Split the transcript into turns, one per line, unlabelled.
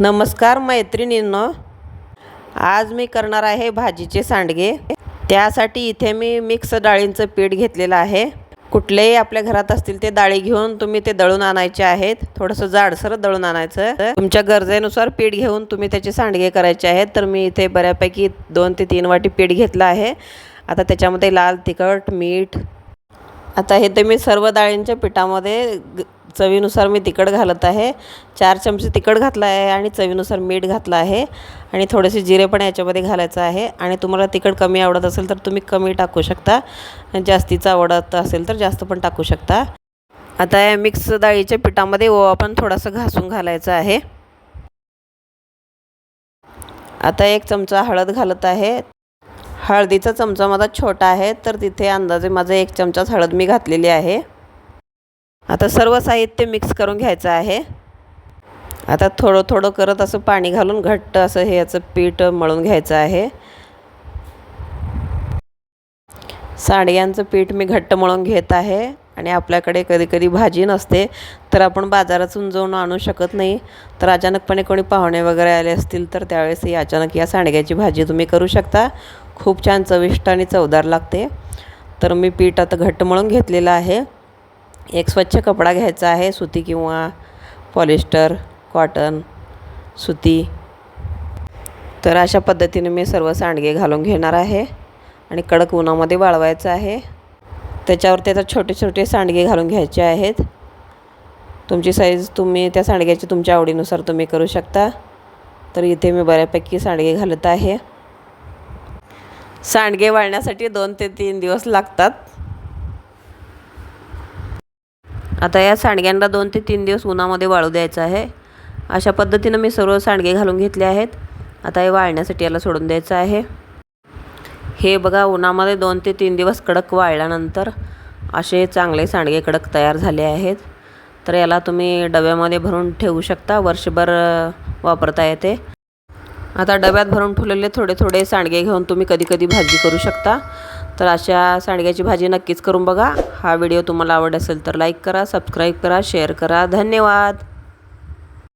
नमस्कार मैत्रिणींनो. आज मी करणार आहे भाजीचे सांडगे. त्यासाठी इथे मी मिक्स डाळींचं पीठ घेतलेलं आहे. कुठलेही आपल्या घरात असतील ते डाळी घेऊन तुम्ही ते दळून आणायचे आहेत. थोडंसं जाडसर दळून आणायचं. तुमच्या गरजेनुसार पीठ घेऊन तुम्ही त्याचे सांडगे करायचे आहेत. तर मी इथे बऱ्यापैकी दोन ते तीन वाटी पीठ घेतलं आहे. आता त्याच्यामध्ये लाल तिखट मीठ. आता हे ते मी सर्व डाळींच्या पिठामध्ये ग- चवीनुसार मी तिखट घालत आहे. चार चमचे तिखट घातलं आहे आणि चवीनुसार मीठ घातलं आहे. आणि थोडेसे जिरे पण याच्यामध्ये घालायचं आहे. आणि तुम्हाला तिखट कमी आवडत असेल तर तुम्ही कमी टाकू शकता. जास्तीचं आवडत असेल तर जास्त पण टाकू शकता. आता या मिक्स डाळीच्या पिठामध्ये ओवा पण थोडासा घासून घालायचा आहे. आता एक चमचा हळद घालत आहे. हळदीचा चमचा माझा छोटा आहे तर तिथे अंदाजे माझं एक चमचाच हळद मी घातलेली आहे. आता सर्व साहित्य मिक्स करून घ्यायचं आहे. आता थोडं थोडं करत असं पाणी घालून घट्ट असं हे याचं पीठ मळून घ्यायचं आहे. सांडग्यांचं पीठ मी घट्ट मळून घेत आहे आणि आपल्याकडे कधी कधी भाजी नसते तर आपण बाजारातून जाऊन आणू शकत नाही. तर अचानकपणे कोणी पाहुणे वगैरे आले असतील तर त्यावेळेस ही अचानक या सांडग्याची भाजी तुम्ही करू शकता. खूप छान चविष्ट आणि चवदार लागते. तर मी पीठ आता घट्ट मळून घेतलेलं आहे. एक स्वच्छ कपडा घ्यायचा आहे सुती किंवा पॉलिस्टर कॉटन सुती. तर अशा पद्धतीने मी सर्व सांडगे घालून घेणार आहे आणि कडक उन्हामध्ये वाळवायचं आहे. त्याच्यावर त्याचा छोटे छोटे सांडगे घालून घ्यायचे आहेत. तुमची साईज तुम्ही त्या सांडग्याची तुमच्या आवडीनुसार तुम्ही करू शकता. तर इथे मी बऱ्यापैकी सांडगे घालत आहे. सांडगे वाळण्यासाठी दोन ते तीन दिवस लागतात. आता या सांडग्यांना दोन ते तीन दिवस उन्हामध्ये वाळू द्यायचं आहे. अशा पद्धतीनं मी सर्व सांडगे घालून घेतले आहेत. आता हे वाळण्यासाठी याला सोडून द्यायचं आहे. हे बघा उन्हामध्ये दोन ते तीन दिवस कडक वाळल्यानंतर असे चांगले सांडगे कडक तयार झाले आहेत. तर याला तुम्ही डब्यामध्ये भरून ठेवू शकता. वर्षभर वापरता येते. आता डब्यात भरून ठेवलेले थोडे थोडे सांडगे घेऊन तुम्ही कधी कधी भाजी करू शकता. तर अशा सांडग्याची भाजी नक्कीच करून बघा. हा व्हिडिओ तुम्हाला आवड असेल तर लाईक करा सबस्क्राईब करा शेअर करा. धन्यवाद!